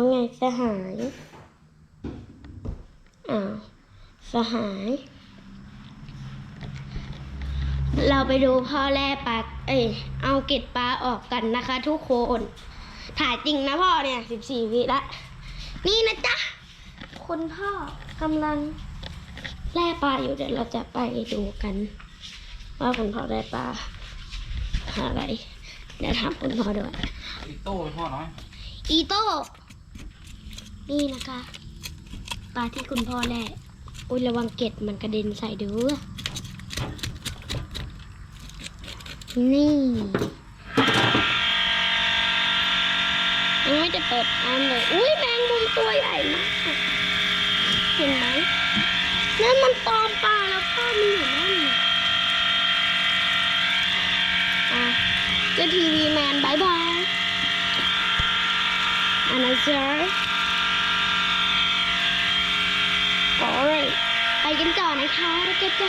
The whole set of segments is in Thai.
ว่าไงสหาย อ้าว สหาย เราไปดูพ่อแร่ปลาเอ้ย เอาเกล็ดปลาออกกันนะคะ ทุกคน ถ่ายจริงนะพ่อเนี่ยสิบสี่วิละ นี่นะจ๊ะ คุณพ่อกำลังแล่ปลาอยู่เดี๋ยวเราจะไปดูกัน ว่าคุณพ่อได้ปลาหาอะไรเดี๋ยวถามคุณพ่อด้วยอีโต้ให้พ่อหน่อยอีโต้ นี่นะคะปลาที่คุณพ่อแล่อุ้ยระวังเกล็ดมันกระเด็นใส่เด้อนี่ยังไม่จะเปิดอันเลย อุ้ยแมงมุมตัวใหญ่มากเห็นไหมนั่นมันตอมปลาแล้วพ่อมันอยู่นั่นน่ะอะเจ้าทีวีแมนบายบายอันนั้นเจอโอ้ยไปกั นต่อนะคะแล้วก็จะ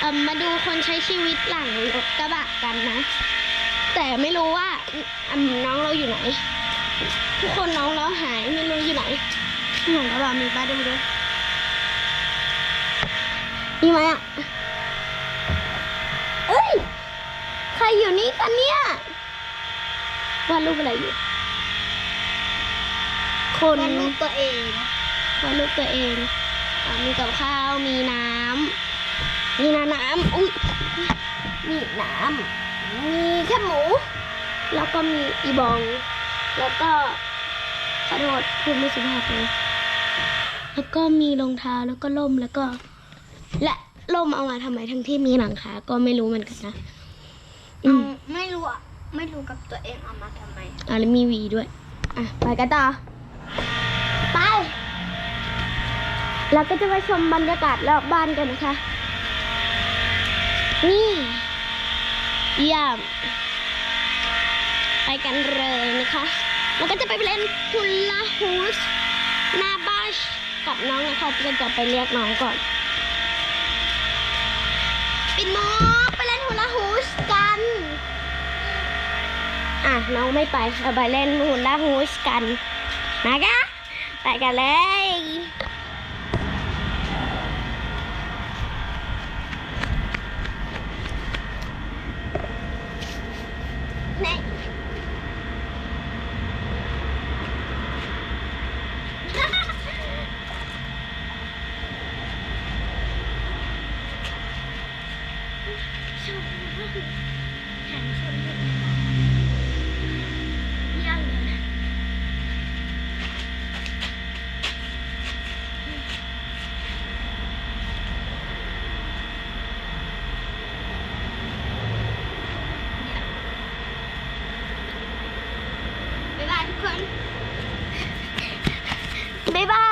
เอ่อมาดูคนใช้ชีวิตหลังรถกระบะกันนะ แต่ไม่รู้ว่าอืมน้องเราอยู่ไหน ทุกคนน้องเราหายไม่รู้อยู่ไหนหลังกระบะมีป้าดูด้วยมีไหมอะเอ้ย ใครอยู่นี่กันเนี่ยวาดรูปอะไรอยู่ คนวาดรูปตัวเองวาดรูปตัวเองอะ มีกับข้าวมีน้ำมีน้ำน้ำอุ้ยมีน้ำมีแค่หมู แล้วก็มีอีบอง แล้วก็ขอโทษพูดไม่สุภาพเลยแล้วก็มีรองเท้าแล้วก็ล่มแล้วก็ และล่มเอามาทำไมทั้งที่มีหลังคาก็ไม่รู้เหมือนกันนะอืเอามไม่รู้อะไม่รู้กับตัวเองเอามาทำไมอะแล้วมีหวีด้วย อะ ไปกันต่อ เราก็จะไปชมบรรยากาศรอบบ้านกันนะคะ นี่เยี่ยมไปกันเลยนะคะแล้วก็จะไปเล่นฮุลลาฮูสหน้าบ้านกับน้องนะคะจะจะไปเรียกน้องก่อน ปิดมกไปเล่นฮุลลาฮูสกัน อะน้องไม่ไปเราไปเล่นฮุลลาฮูสกันนะคะไปกันเลย นี่ชอบมากแขนชนเลยเยี่ยมเลย บ๊ายบาย